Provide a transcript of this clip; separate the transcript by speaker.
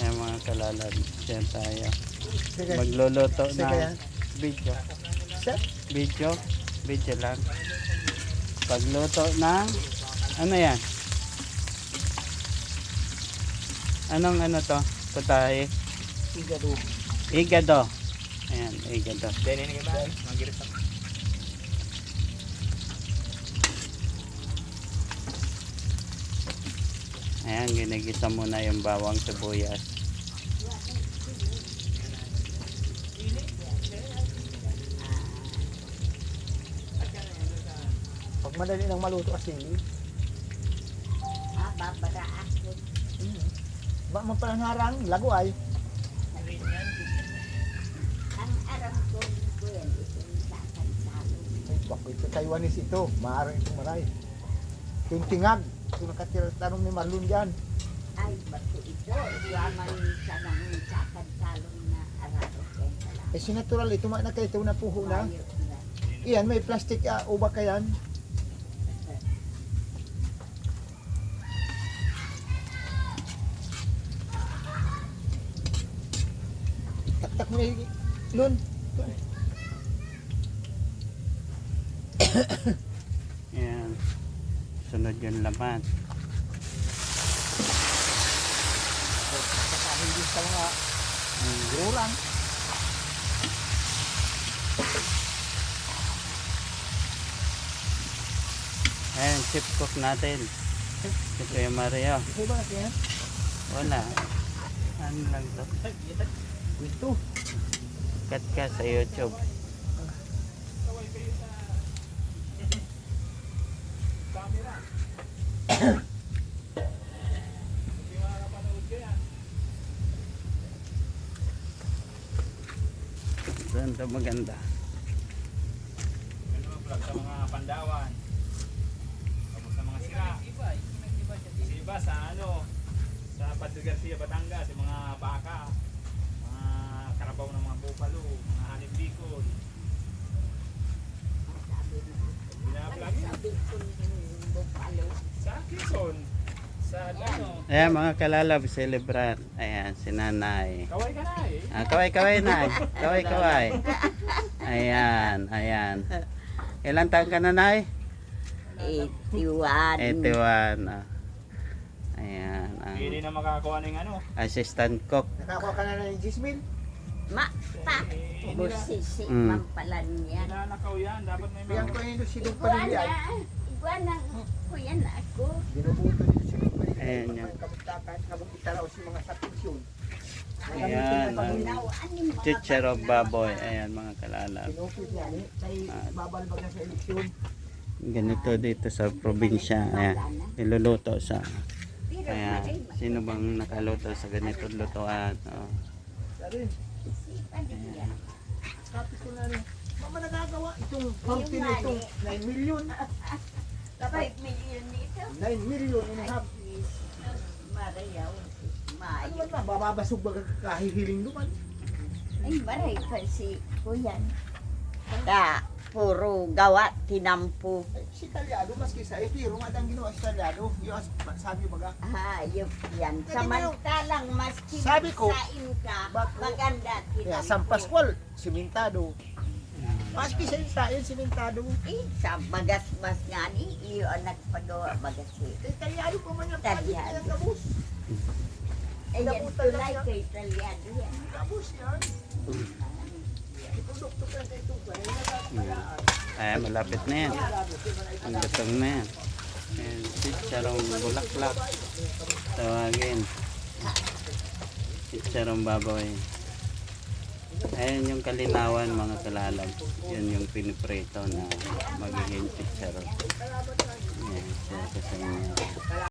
Speaker 1: Ayan mga kalalab. Siya tayo. Magluluto na video. Video. Video lang. Pagluto ng ano yan? Anong ano to? Putahe.
Speaker 2: Igado.
Speaker 1: Igado. Ayan, igado.
Speaker 3: Then, ini kita, magirit ako.
Speaker 1: Ginigisa muna yung bawang sibuyas.
Speaker 2: Pag madali nang maluto kasi,
Speaker 4: Ah, babara ako.
Speaker 2: ba man palang harang, lago ay.
Speaker 4: Ang aram ko ko yan,
Speaker 2: bako ito Taiwanese ito. Maaaring itong maray. Yung tingag. Ito nakatira tanong ni Marlon dyan.
Speaker 4: Ay, bato ito. Yaman sa nang sakansalo na araro kaya pala.
Speaker 2: Eh, si natural ito, na kayo ito na puho na.
Speaker 4: Na.
Speaker 2: Iyan, may plastic uh, uba ka yan. Taktak mo yung lun.
Speaker 1: Ayan. Sunod yung laman.
Speaker 2: Kakahin din sa mga gurang.
Speaker 1: Ayan, chip cook natin. Mario.
Speaker 2: Ito kasi yan?
Speaker 1: Wala. Ano lang to?
Speaker 2: Ito.
Speaker 1: Cut ka sa YouTube. To maganda?
Speaker 3: Ano vlog sa mga pandawan. Tapos sa mga sira. Sa iba sa ano, sa Padre Garcia, Batangas, yung mga baka, mga karabaw ng mga bupalo, mga bicol.
Speaker 1: Ayan mga kalalab, celebrar. Ayan, si nanay.
Speaker 3: kaway ka na eh.
Speaker 1: Ah, kaway kaway na. Kaway kaway. Ayan, ayan. Ilan taon ka na, Nay?
Speaker 4: 81.
Speaker 1: 81. ah. Ayan. Ang
Speaker 3: Hindi na makakuha ng ano.
Speaker 1: assistant cook.
Speaker 2: Nakakuha ka na ng Gismin?
Speaker 4: Ma, pa.
Speaker 3: Eh, hindi na,
Speaker 4: Busisi,
Speaker 1: Mm.
Speaker 4: mampalan niya.
Speaker 3: ninanakaw yan. Dapat may
Speaker 2: Bigyan
Speaker 3: mga...
Speaker 2: ko yun si Dong.
Speaker 4: Iguana. Iguana. Kuya na ako.
Speaker 2: Binubuto din si Dong.
Speaker 1: Ayan yan. Ayan, ang
Speaker 4: na
Speaker 1: baboy. Ayan mga kalalab. Ah. Ganito dito sa probinsya. Ayan. Niluluto sa... Ayan. Sino bang nakaluto sa ganito lutuan? Oh.
Speaker 2: Sabi,
Speaker 4: isipan din yan.
Speaker 2: sabi ko na rin, mama nagagawa itong fountain itong 9 million.
Speaker 4: 5 million dito.
Speaker 2: 9 million and a half. Ano ba, bababasog ba kahihiling duman?
Speaker 4: Ay, maray pa si Kuyan. Da, puro gawa, tinampo.
Speaker 2: Eh, si Talyado, maski sa eh, pero nga ang ginawa si Talyado, yung as- sabi baga,
Speaker 4: Hayop yan. Samantalang mas
Speaker 2: Sabi ko,
Speaker 4: kinagsain ka,
Speaker 2: bak-
Speaker 4: maganda
Speaker 2: yeah,
Speaker 4: tinampo.
Speaker 2: San Pascual, simentado. Maski sa Israel, simentado.
Speaker 4: Eh, sa bagas-bas nga ni, iyo ang nagpagawa bagas eh.
Speaker 2: Eh, Talyado pa man yung
Speaker 4: Talyado.
Speaker 2: kabus.
Speaker 4: Ayan, tulay kay Talyado yan.
Speaker 2: Kabus yan. Nagkakabayaan.
Speaker 1: Ayan, malapit na yan. Ang gatong na yan. Ayan, chicharong bulaklak. Tawagin. Chicharong baboy. Ayan yung kalinawan mga kalalab. Yan yung piniprito na magiging chicharon. Ayan, ko sa inyo.